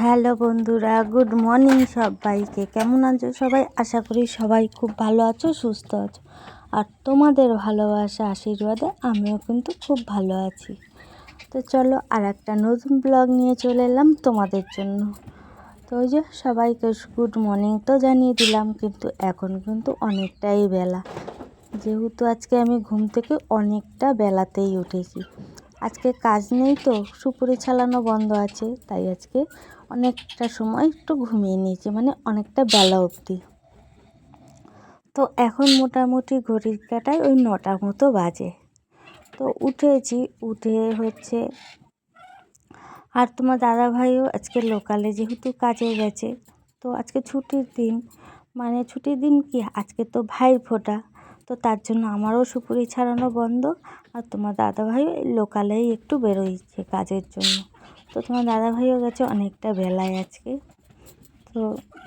Hello বন্ধুরা, good morning সবাইকে। কেমন আছো সবাই? আশা করি সবাই খুব ভালো আছো, সুস্থ আছো। আর তোমাদের ভালোবাসা, আশীর্বাদে আমিও কিন্তু খুব ভালো আছি। তো চলো আর একটা নতুন ব্লগ নিয়ে চলে এলাম তোমাদের জন্য। তো ওই যে সবাইকে গুড মর্নিং তো জানিয়ে দিলাম, কিন্তু এখন কিন্তু অনেকটাই বেলা। যেহেতু আজকে আমি ঘুম থেকে অনেকটা বেলাতেই উঠেছি। আজকে কাজ নেই তো, সুপুরি ছালানো বন্ধ আছে, তাই আজকে অনেকটা সময় একটু ঘুমিয়ে নিয়েছি মানে অনেকটা বেলা অবধি। তো এখন মোটামুটি ঘড়ির কাটায় ওই নটার মতো বাজে। তো উঠেছি, উঠে হচ্ছে আর তোমার দাদা ভাইও আজকে লোকালে যেহেতু কাজে গেছে, তো আজকে ছুটির দিন। মানে ছুটির দিন কি? আজকে তো ভাই ফোটা, তো তার জন্য আমারও সুপুরি ছাড়ানো বন্ধ আর তোমার দাদা দাদাভাই লোকালেই একটু বেরোইছে কাজের জন্য। তো তোমার দাদাভাইও গেছে অনেকটা বেলায় আজকে। তো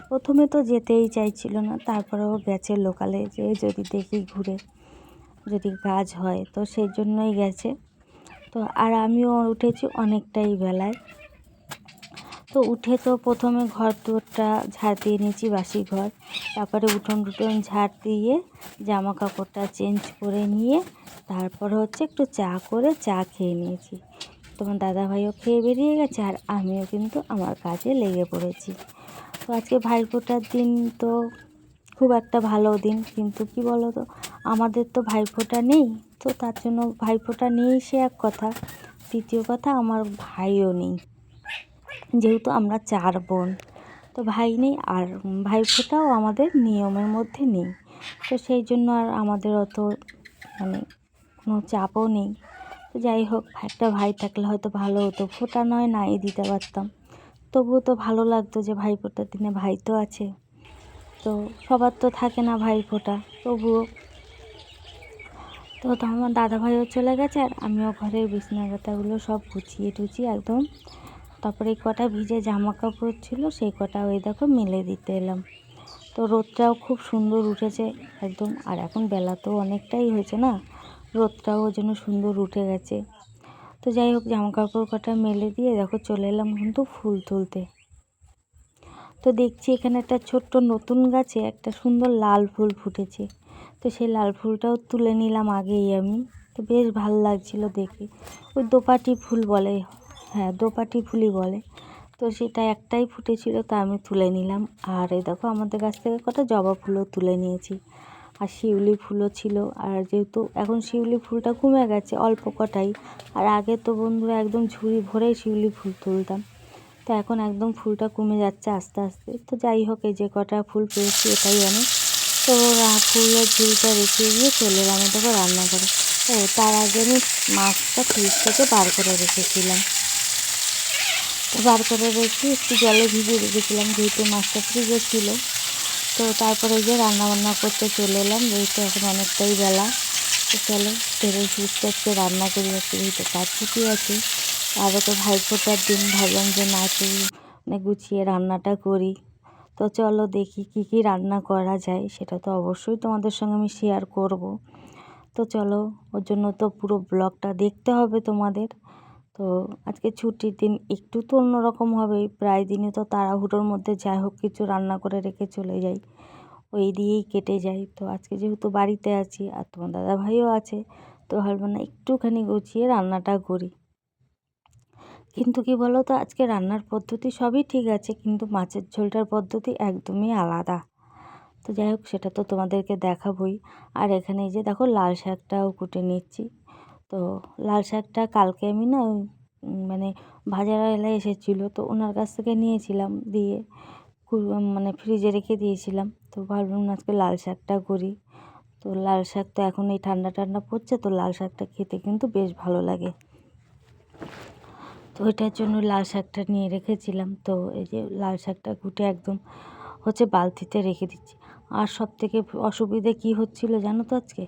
প্রথমে তো যেতেই চাইছিল না, তারপরেও গেছে লোকালে যে যদি দেখি ঘুরে, যদি কাজ হয়, তো সেই জন্যই গেছে। তো আর আমিও উঠেছি অনেকটাই বেলায়। তো উঠে তো প্রথমে ঘর দুয়ারটা ঝাড় দিয়ে নিয়েছি, বাসি ঘর। তারপরে উঠোন টুটন ঝাড় দিয়ে জামা কাপড়টা চেঞ্জ করে নিয়ে, তারপর হচ্ছে একটু চা করে চা খেয়ে নিয়েছি। তোমার দাদাভাইও খেয়ে বেরিয়ে গেছে আর আমিও কিন্তু আমার কাজে লেগে পড়েছি। তো আজকে ভাইফোঁটার দিন তো খুব একটা ভালো দিন, কিন্তু কি বলো তো আমাদের তো ভাইফোঁটা নেই, তো তার জন্য ভাইফোঁটা নেই সে এক কথা। তৃতীয় কথা, আমার ভাইও নেই, যেহেতু আমরা চার বোন, তো ভাই নেই আর ভাইফোঁটাও আমাদের নিয়মের মধ্যে নেই। তো সেই জন্য আর আমাদের অত মানে কোনো চাপও নেই। যাই হোক, একটা ভাই থাকলে হয়তো ভালো হতো। ফোঁটা নয় না এ দিতে পারতাম। তবুও তো ভালো লাগতো যে ভাই ফোঁটার দিনে ভাই তো আছে। তো সবার তো থাকে না ভাই ফোঁটা তবুও। তো আমার দাদা ভাইও চলে গেছে আর আমিও ঘরের বিছনা গাতাগুলো সব গুছিয়ে টুছিয়ে একদম তারপরে কটা ভিজে জামা কাপড় ছিল, সেই কটা ওই দেখো মেলে দিতে এলাম। তো রোদটাও খুব সুন্দর উঠেছে একদম, আর এখন বেলা তো অনেকটাই হয়েছে না? রোদটাও জন্য সুন্দর উঠে গেছে। তো যাই হোক জামা কাপড় কটা মেলে দিয়ে দেখো চলে এলাম কিন্তু ফুল তুলতে। তো দেখছি এখানে একটা ছোট্ট নতুন গাছে একটা সুন্দর লাল ফুল ফুটেছে। তো সেই লাল ফুলটাও তুলে নিলাম আগেই আমি। তো বেশ ভালো লাগছিল দেখে। ওই দোপাটি ফুল বলে হ্যাঁ দোপাটি ফুলই বলে। তো সেটা একটাই ফুটেছিল, তা আমি তুলে নিলাম। আর এই দেখো, আমাদের কাছ থেকে কটা জবা ফুলও তুলে নিয়েছি। আর শিউলি ফুলও ছিল। আর যেহেতু এখন শিউলি ফুলটা কমে গেছে অল্প কটাই, আর আগে তো বন্ধুরা একদম ঝুড়ি ভরেই শিউলি ফুল তুলতাম। তো এখন একদম ফুলটা কমে যাচ্ছে আস্তে আস্তে। তো যাই হোক, এই যে কটা ফুল পেয়েছি এটাই অনেক। তো ফুলের ঝুড়িটা রেখে গিয়ে চলে এলাম দেখো রান্না করে ও, তার আগে আমি মাছটা ফ্রিজ থেকে বার করে রেখেছিলাম। বার করে রেখে একটু জলে ভিজিয়ে রেখেছিলাম, যেহেতু মাছটা ফ্রিজে ছিল। তো তারপরে যে রান্না বান্না করতে চলে এলাম যেহেতু এখন অনেকটাই বেলা। তো চলো তেলে সুস্থ আজকে রান্না করি আজকে যেহেতু কাজ ছুটি আছে। আরও তো ভাইফোঁটার দিন, ভাবলাম যে নাচ মানে গুছিয়ে রান্নাটা করি। তো চলো দেখি কি কি রান্না করা যায়, সেটা তো অবশ্যই তোমাদের সঙ্গে আমি শেয়ার করব। তো চলো, ওর জন্য তো পুরো ব্লগটা দেখতে হবে তোমাদের। তো আজকে ছুটির দিন একটু তো অন্যরকম হবে। প্রায় দিনে তো তাড়াহুড়োর মধ্যে যাই হোক কিছু রান্না করে রেখে চলে যাই। ওই দিয়েই কেটে যায় তো আজকে যেহেতু বাড়িতে আছি আর তোমার দাদা ভাইও আছে, তো ভাবলাম না একটুখানি গুছিয়ে রান্নাটা করি। কিন্তু কি বলো তো আজকে রান্নার পদ্ধতি সবই ঠিক আছে, কিন্তু মাছের ঝোলটার পদ্ধতি একদমই আলাদা। তো যাই হোক, সেটা তো তোমাদেরকে দেখাবই। আর এখানে এই যে দেখো লাল শাকটাও কুটে নিচ্ছি। তো লাল শাকটা কালকে আমি না মানে ভাজারা এলে এসেছিল, তো ওনার কাছ থেকে নিয়েছিলাম দিয়ে মানে ফ্রিজে রেখে দিয়েছিলাম। তো ভাবলাম আজকে লাল শাকটা করি। তো লাল শাক তো এখন এই ঠান্ডা ঠান্ডা পড়ছে, তো লাল শাকটা খেতে কিন্তু বেশ ভালো লাগে। তো ওইটার জন্য লাল শাকটা নিয়ে রেখেছিলাম। তো এই যে লাল শাকটা কুটে একদম হচ্ছে বালতিতে রেখে দিচ্ছি। আর সব থেকে অসুবিধে কী হচ্ছিল জানো তো আজকে?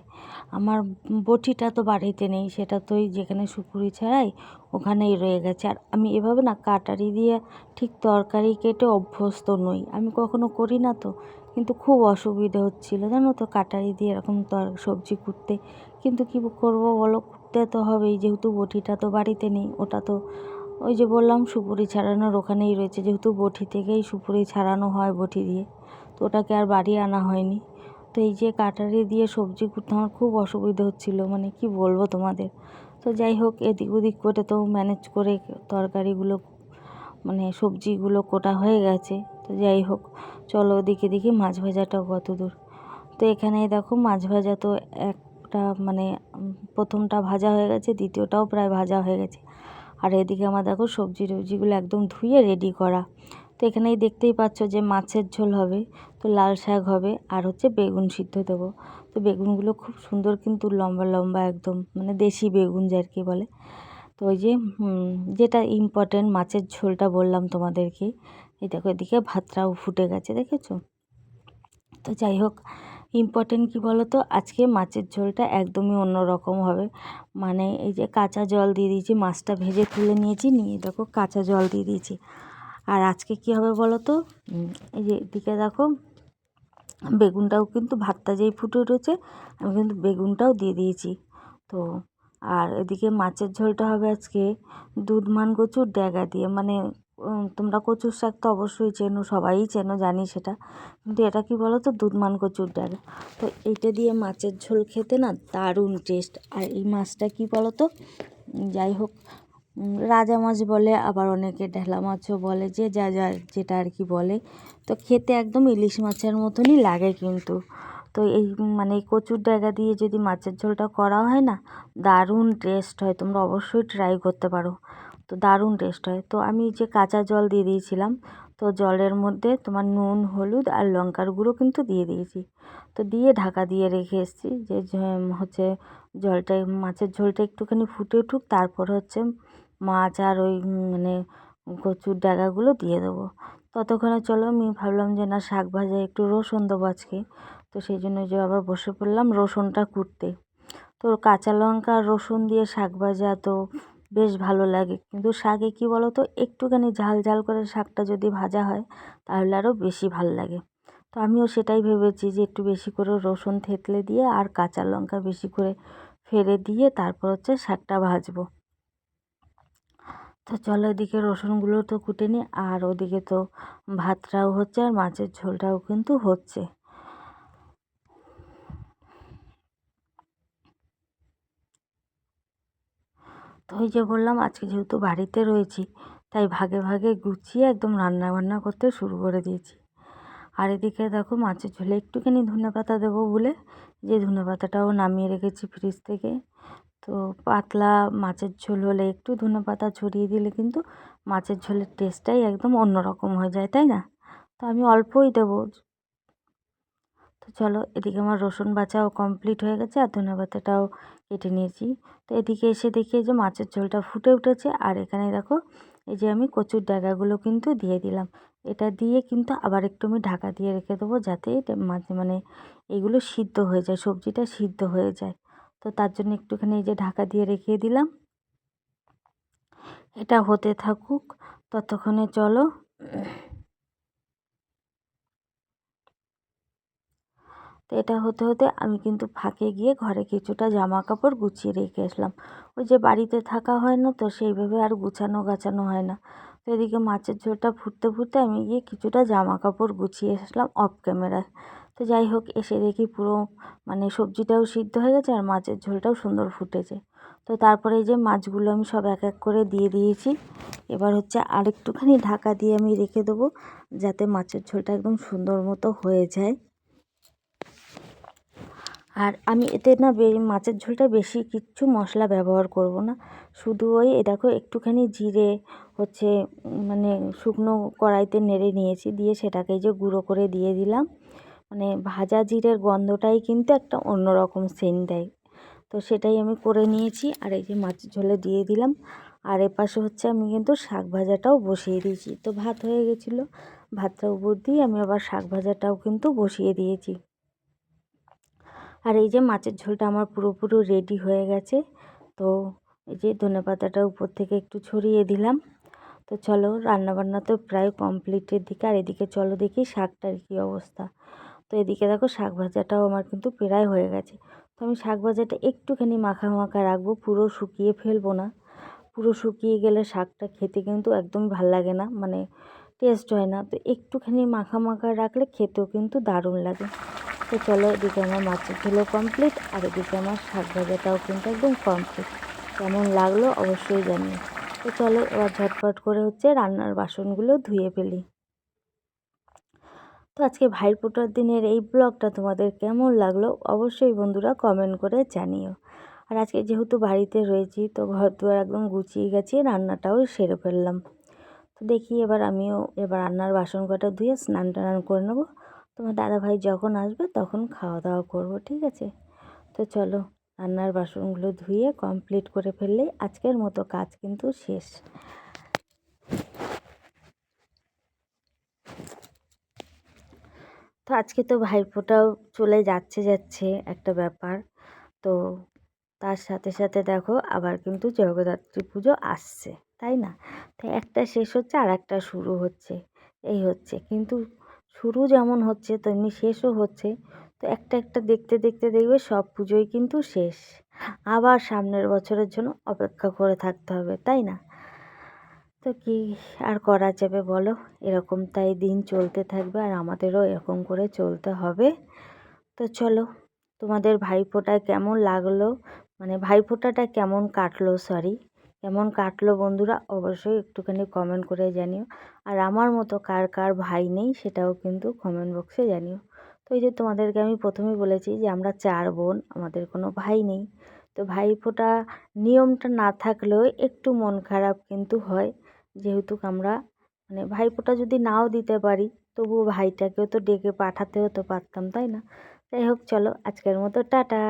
আমার বটিটা তো বাড়িতে নেই, সেটা তো ওই যেখানে সুপুরি ছাড়াই ওখানেই রয়ে গেছে। আর আমি এভাবে না কাটারি দিয়ে ঠিক তরকারি কেটে অভ্যস্ত নই। আমি কখনো করি না তো, কিন্তু খুব অসুবিধে হচ্ছিল জানো তো কাটারি দিয়ে এরকম তর, সবজি কুটতে। কিন্তু কী করব বলো? কুটতে তো হবেই, যেহেতু বটিটা তো বাড়িতে নেই, ওটা তো ওই যে বললাম সুপুরি ছাড়ানোর ওখানেই রয়েছে, যেহেতু বটি থেকেই সুপুরি ছাড়ানো হয় বটি দিয়ে। তো ওটাকে আর বাড়ি আনা হয়নি। তো এই যে কাটারি দিয়ে সবজি কুটতে আমার খুব অসুবিধা হচ্ছিল মানে কি বলব তোমাদের। তো যাই হোক, এদিক ওদিক করে তো ম্যানেজ করে তরকারিগুলো মানে সবজিগুলো কোটা হয়ে গেছে। তো যাই হোক, চলো ওদিকে দেখি মাছ ভাজাটাও কত দূর। তো এখানে দেখো মাছ ভাজা তো একটা মানে প্রথমটা ভাজা হয়ে গেছে, দ্বিতীয়টাও প্রায় ভাজা হয়ে গেছে। আর এদিকে আমার দেখো সবজি টবজিগুলো একদম ধুয়ে রেডি করা। তো এখানেই দেখতেই পাচ্ছ যে মাছের ঝোল হবে, তো লাল শাক হবে, আর হচ্ছে বেগুন সিদ্ধ দেবো। তো বেগুনগুলো খুব সুন্দর কিন্তু লম্বা লম্বা একদম মানে দেশি বেগুন যার কি বলে। তো ওই যে যেটা ইম্পর্টেন্ট মাছের ঝোলটা বললাম তোমাদেরকে, এই দেখো এদিকে ভাতটাও ফুটে গেছে, দেখেছ? তো যাই হোক ইম্পর্টেন্ট কী বলো তো আজকে মাছের ঝোলটা একদমই অন্য রকম হবে। মানে এই যে কাঁচা জল দিয়ে দিয়েছি, মাছটা ভেজে তুলে নিয়েছি, নিয়ে দেখো কাঁচা জল দিয়ে দিয়েছি। আর আজকে কী হবে বলো তো? এই যে এদিকে দেখো বেগুনটাও কিন্তু ভাতটা যেই ফুটে উঠেছে আমি কিন্তু বেগুনটাও দিয়ে দিয়েছি। তো আর এদিকে মাছের ঝোলটা হবে আজকে দুধমান কচুর ড্যাগা দিয়ে। মানে তোমরা কচুর শাক তো অবশ্যই চেনো সবাই চেনো জানি সেটা। কিন্তু এটা কি বলো তো দুধমান কচুর ড্যাগা তো এইটা দিয়ে মাছের ঝোল খেতে না দারুণ টেস্ট আর এই মাছটা কি বলো তো যাই হোক রাজা মাছ বলে, আবার অনেকে ঢেলা মাছও বলে, যে যা যা যেটা আর কি বলে। তো খেতে একদম ইলিশ মাছের মতনই লাগে কিন্তু। তো এই মানে এই কচুর ডাগা দিয়ে যদি মাছের ঝোলটা করা হয় না, দারুণ টেস্ট হয়। তোমরা অবশ্যই ট্রাই করতে পারো। তো দারুণ টেস্ট হয়। তো আমি যে কাঁচা জল দিয়ে দিয়েছিলাম, তো জলের মধ্যে তোমার নুন, হলুদ আর লঙ্কার গুঁড়ো কিন্তু দিয়ে দিয়েছি। তো দিয়ে ঢাকা দিয়ে রেখে এসেছি যে হচ্ছে জলটা মাছের ঝোলটা একটুখানি ফুটে উঠুক, তারপর হচ্ছে মাছ আর ওই মানে কচুর ডাগাগুলো দিয়ে দেবো। ততক্ষণে চলো, আমি ভাবলাম যে না, শাক ভাজা একটু রসুন দেবো আজকে। তো সেই জন্য যে আবার বসে পড়লাম রসুনটা কুটতে। তো কাঁচা লঙ্কা আর রসুন দিয়ে শাক ভাজা তো বেশ ভালো লাগে। কিন্তু শাকে কি বলো তো একটুখানি ঝাল ঝাল করে শাকটা যদি ভাজা হয়, তাহলে আরও বেশি ভালো লাগে। তো আমিও সেটাই ভেবেছি যে একটু বেশি করে রসুন থেতলে দিয়ে আর কাঁচা লঙ্কা বেশি করে ফেলে দিয়ে তারপর হচ্ছে শাকটা ভাজবো। তো চলো এদিকে রসুনগুলো তো কুটে নিই আর ওদিকে তো ভাতটাও হচ্ছে আর মাছের ঝোলটাও কিন্তু হচ্ছে। তো ওই যে বললাম, আজকে যেহেতু বাড়িতে রয়েছি, তাই ভাগে ভাগে গুছিয়ে একদম রান্না বান্না করতে শুরু করে দিয়েছি। আর এদিকে দেখো মাছের ঝোলে একটুখানি ধনে পাতা দেবো বলে, যে ধনে পাতাটাও নামিয়ে রেখেছি ফ্রিজ থেকে। তো পাতলা মাছের ঝোল হলে একটু ধনে পাতা ছড়িয়ে দিলে কিন্তু মাছের ঝোলের টেস্টটাই একদম অন্য রকম হয়ে যায়, তাই না? তো আমি অল্পই দেবো। তো চলো, এদিকে আমার রসুন বাছাও কমপ্লিট হয়ে গেছে আর ধনে পাতাটাও কেটে নিয়েছি। তো এদিকে এসে দেখি যে মাছের ঝোলটা ফুটে উঠেছে আর এখানে দেখো, এই যে আমি কচুর ডাগাগুলো কিন্তু দিয়ে দিলাম। এটা দিয়ে কিন্তু আবার একটু আমি ঢাকা দিয়ে রেখে দেবো যাতে মাঝে মানে এগুলো সিদ্ধ হয়ে যায়, সবজিটা সিদ্ধ হয়ে যায়। তো তার জন্য একটুখানি এই যে ঢাকা দিয়ে রেখে দিলাম। এটা হতে থাকুক, ততক্ষণে চলো। তো এটা হতে হতে আমি কিন্তু ফাঁকে গিয়ে ঘরে কিছুটা জামা কাপড় গুছিয়ে রেখে আসলাম। ওই যে বাড়িতে থাকা হয় না তো সেইভাবে আর গুছানো গাছানো হয় না। তো এদিকে মাছের ঝোলটা ফুটতে ফুটতে আমি গিয়ে কিছুটা জামা কাপড় গুছিয়ে আসলাম অফ ক্যামেরায় তো যাই হোক, এসে দেখি পুরো মানে সবজিটাও সিদ্ধ হয়ে গেছে আর মাছের ঝোলটাও সুন্দর ফুটেছে। তো তারপরে এই যে মাছগুলো আমি সব এক এক করে দিয়ে দিয়েছি। এবার হচ্ছে আরেকটুখানি ঢাকা দিয়ে আমি রেখে দেবো যাতে মাছের ঝোলটা একদম সুন্দর মতো হয়ে যায়। আর আমি এতে না মাছের ঝোলটা বেশি কিচ্ছু মশলা ব্যবহার করব না। শুধু ওই দেখো একটুখানি জিরে হচ্ছে মানে শুকনো কড়াইতে নেড়ে নিয়েছি, দিয়ে সেটাকে যে গুঁড়ো করে দিয়ে দিলাম। মানে ভাজা জিরের গন্ধটাই কিন্তু একটা অন্যরকম সেন্ট দেয়। তো সেটাই আমি করে নিয়েছি আর এই যে মাছের ঝোলে দিয়ে দিলাম। আর এপাশে হচ্ছে আমি কিন্তু শাক ভাজাটাও বসিয়ে দিয়েছি। তো ভাত হয়ে গেছিল, ভাতটা উপর দিয়ে আমি আবার শাক ভাজাটাও কিন্তু বসিয়ে দিয়েছি। আর এই যে মাছের ঝোলটা আমার পুরোপুরি রেডি হয়ে গেছে। তো এই যে ধনে পাতাটা উপর থেকে একটু ছড়িয়ে দিলাম। তো চলো রান্নাবান্না তো প্রায় কমপ্লিটের দিকে। আর এদিকে চলো দেখি শাকটার কী অবস্থা। তো এদিকে দেখো শাক ভাজাটাও আমার কিন্তু প্রায় হয়ে গেছে। তো আমি শাক ভাজাটা একটুখানি মাখা মাখা রাখব, পুরো শুকিয়ে ফেলব না। পুরো শুকিয়ে গেলে শাকটা খেতে কিন্তু একদম ভালো লাগে না মানে টেস্ট হয় না। তো একটুখানি মাখা মাখা রাখলে খেতেও কিন্তু দারুণ লাগে। তো চলো এদিকে আমার মাছের ঝোলও কমপ্লিট আর এদিকে আমার শাক ভাজাটাও কিন্তু একদম কমপ্লিট কেমন লাগল অবশ্যই জানিও। তো চলো এবার ঝটপট করে হচ্ছে রান্নার বাসনগুলো ধুয়ে ফেলি। তো আজকে ভাইফোঁটার দিনের এই ব্লগটা তোমাদের কেমন লাগল অবশ্যই বন্ধুরা কমেন্ট করে জানিও। আর আজকে যেহেতু বাড়িতে রয়েছি, তো ঘর দুয়ার একদম গুছিয়ে গেছি রান্নাটাও সেরে ফেললাম। তো দেখি এবার আমিও এবার রান্নার বাসন কটা ধুয়ে স্নান টান করে নেব। তোমার দাদাভাই যখন আসবে তখন খাওয়া দাওয়া করব, ঠিক আছে? তো চলো, রান্নার বাসনগুলো ধুয়ে কমপ্লিট করে ফেললেই আজকের মতো কাজ কিন্তু শেষ। তো আজকে তো ভাইফোঁটাও চলে যাচ্ছে যাচ্ছে একটা ব্যাপার। তো তার সাথে সাথে দেখো আবার কিন্তু জগদ্ধাত্রী পুজো আসছে, তাই না? তো একটা শেষ হচ্ছে আর একটা শুরু হচ্ছে, এই হচ্ছে। কিন্তু শুরু যেমন হচ্ছে তেমনি শেষও হচ্ছে। তো একটা একটা দেখতে দেখতে দেখবে সব পুজোই কিন্তু শেষ। আবার সামনের বছরের জন্য অপেক্ষা করে থাকতে হবে, তাই না? তো কি আর করা যাবে বলো? এরকম তাই দিন চলতে থাকবে আর আমাদেরও এরকম করে চলতে হবে। তো চলো, তোমাদের ভাইফোঁটায় কেমন লাগল? মানে ভাইফোঁটাটা কেমন কাটলো সরি কেমন কাটলো বন্ধুরা? অবশ্যই একটুখানি কমেন্ট করে জানিও। আর আমার মতো কার কার ভাই নেই সেটাও কিন্তু কমেন্ট বক্সে জানিও। তো এই যে তোমাদেরকে আমি প্রথমেই বলেছি যে আমরা চার বোন, আমাদের কোনো ভাই নেই। তো ভাইফোঁটা নিয়মটা না থাকলেও একটু মন খারাপ কিন্তু হয়। যেহেতু আমরা মানে ভাইফোঁটা যদি নাও দিতে পারি, তবুও ভাইটাকেও তো ডেকে পাঠাতে হতো পারতাম, তাই না? যাই হোক, চলো, আজকের মতো টাটা।